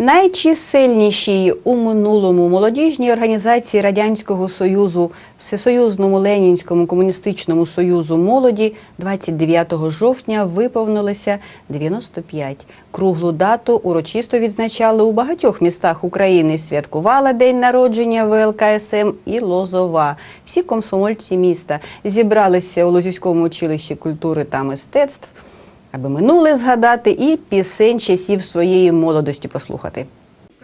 Найчисельнішій у минулому молодіжній організації Радянського Союзу Всесоюзному Ленінському комуністичному союзу молоді 29 жовтня виповнилося 95. Круглу дату урочисто відзначали у багатьох містах України. Святкувала день народження ВЛКСМ і Лозова. Всі комсомольці міста зібралися у Лозівському училищі культури та мистецтв аби минуле згадати і пісень часів своєї молодості послухати.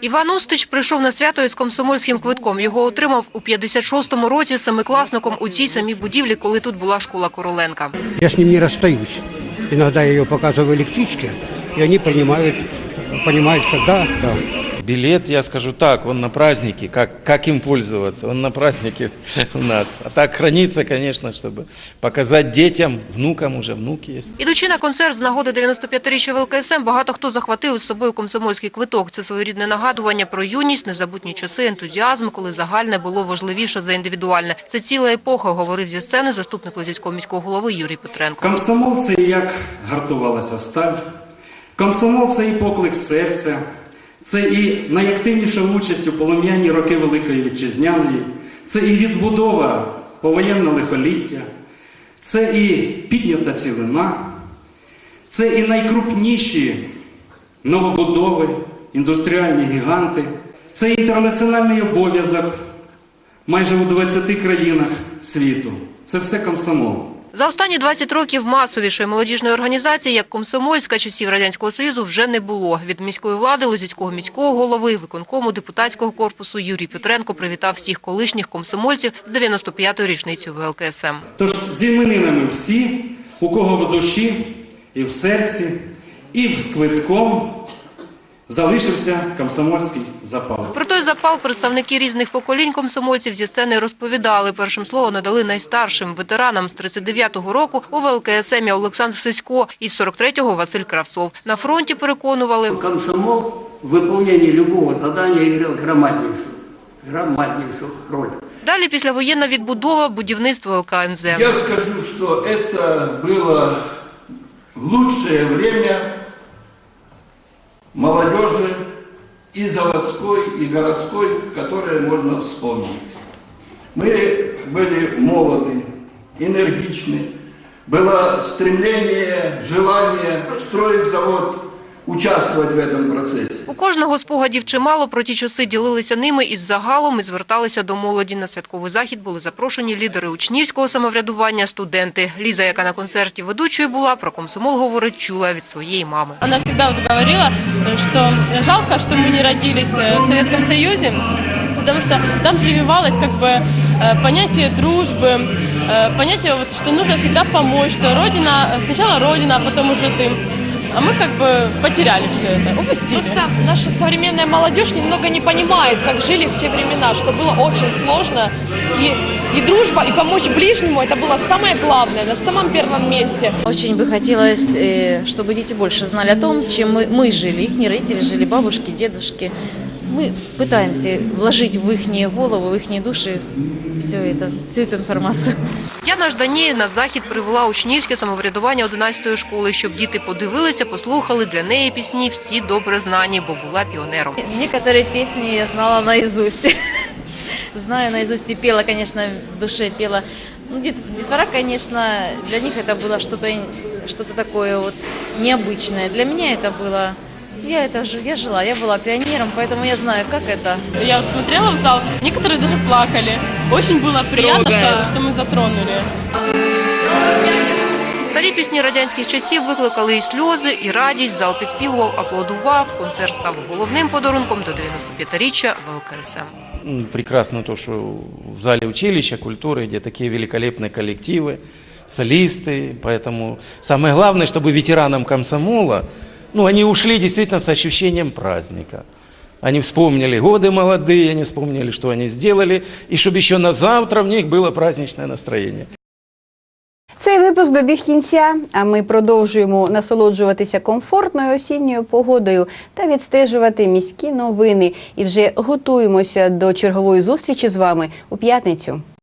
Іван Остич прийшов на свято із комсомольським квитком. Його отримав у 56-му році семикласником у цій самій будівлі, коли тут була школа Короленка. Я з ним не розстаюсь. Іноді я його показую в электричке, и они принимают, понимают, что да, да. Билет, я скажу так, он на празднике, как, как им пользоваться, он на празднике у нас. А так хранится, конечно, чтобы показать детям, внукам уже, внуки есть. Ідучи на концерт з нагоди 95-річчя ВЛКСМ, багато хто захватив із собою комсомольський квиток. Це своєрідне нагадування про юність, незабутні часи, ентузіазм, коли загальне було важливіше за індивідуальне. Це ціла епоха, говорив зі сцени заступник Лозівського міського голови Юрій Петренко. Комсомол це як гартувалася сталь, комсомол це і поклик серця, це і найактивніша участь у полум'яні роки Великої Вітчизняної, це і відбудова повоєнне лихоліття, це і піднята цілина, це і найкрупніші новобудови, індустріальні гіганти, це інтернаціональний обов'язок майже у 20 країнах світу. Це все комсомол. За останні 20 років масовішої молодіжної організації, як комсомольська часів Радянського Союзу, вже не було. Від міської влади, Лозівського міського голови, виконкому депутатського корпусу Юрій Петренко привітав всіх колишніх комсомольців з 95-ю річницею ВЛКСМ. Тож з іменинами всі, у кого в душі і в серці, і з квитком залишився комсомольський запал Про той запал представники різних поколінь комсомольців зі сцени розповідали. Першим слово надали найстаршим ветеранам з 39-го року у ВЛКСМ Олександр Сисько із 43-го Василь Кравцов. На фронті переконували, Комсомол в выполнении любого задания играл громаднейшую, громаднейшую роль. далі післявоєнна відбудова, будівництво ЛКНЗ. Я скажу, что это было лучшее время молодежи и заводской, и городской, которое можно вспомнить. Мы были молоды, энергичны, было стремление, желание строить завод, участвовать в этом процессе. У кожного спогадів чимало про ті часи ділилися ними із загалом і зверталися до молоді. На святковий захід були запрошені лідери учнівського самоврядування, студенти. Ліза, яка на концерті ведучою була, про комсомол говорить, чула від своєї мами. Она всегда вот говорила, что жалко, что мы не родились э, в Советском Союзе, потому что там прививалось как бы э, понятие дружбы, э, понятие, вот, что нужно всегда помочь, что Родина, сначала Родина, а потом уже ты. А мы как бы потеряли все это, упустили. Просто наша современная молодежь немного не понимает, как жили в те времена, что было очень сложно. И, и дружба, и помочь ближнему, это было самое главное, на самом первом месте. Очень бы хотелось, э, чтобы дети больше знали о том, чем мы, мы жили. Их родители жили, бабушки, дедушки. Мы пытаемся вложить в их голову, в их души все это, всю эту информацию. Яна Жданєє на захід привела учнівське самоврядування 11-ї школи, щоб діти подивилися, послухали для неї пісні всі добре знані, бо була піонером. Некоторые песни я знала наизусть. Знаю наизусть и пела, конечно, в душе пела. Ну, дет- детвора, конечно, для них это было что-то что такое вот необычное. Для меня это было... Я это ж- я жила, я была пионером, поэтому я знаю, как это. Я вот смотрела в зал, некоторые даже плакали. Очень было приятно, что, что мы затронули. Старі пісні радянських часів викликали і сльози, і радість. Зал підспівував, аплодував. Концерт став головним подарунком до 95-річчя ВЛКСМ. М, Прекрасно то, что в зале училища культуры, где такие великолепные коллективы, солисты. Поэтому самое главное, чтобы ветеранам комсомола, ну, они ушли действительно с ощущением праздника. Они вспомнили годы молодые, они вспомнили, что они сделали, и чтобы еще на завтра в них было праздничное настроение. Цей випуск добіг кінця, а ми продовжуємо насолоджуватися комфортною осінньою погодою та відстежувати міські новини. І вже готуємося до чергової зустрічі з вами у п'ятницю.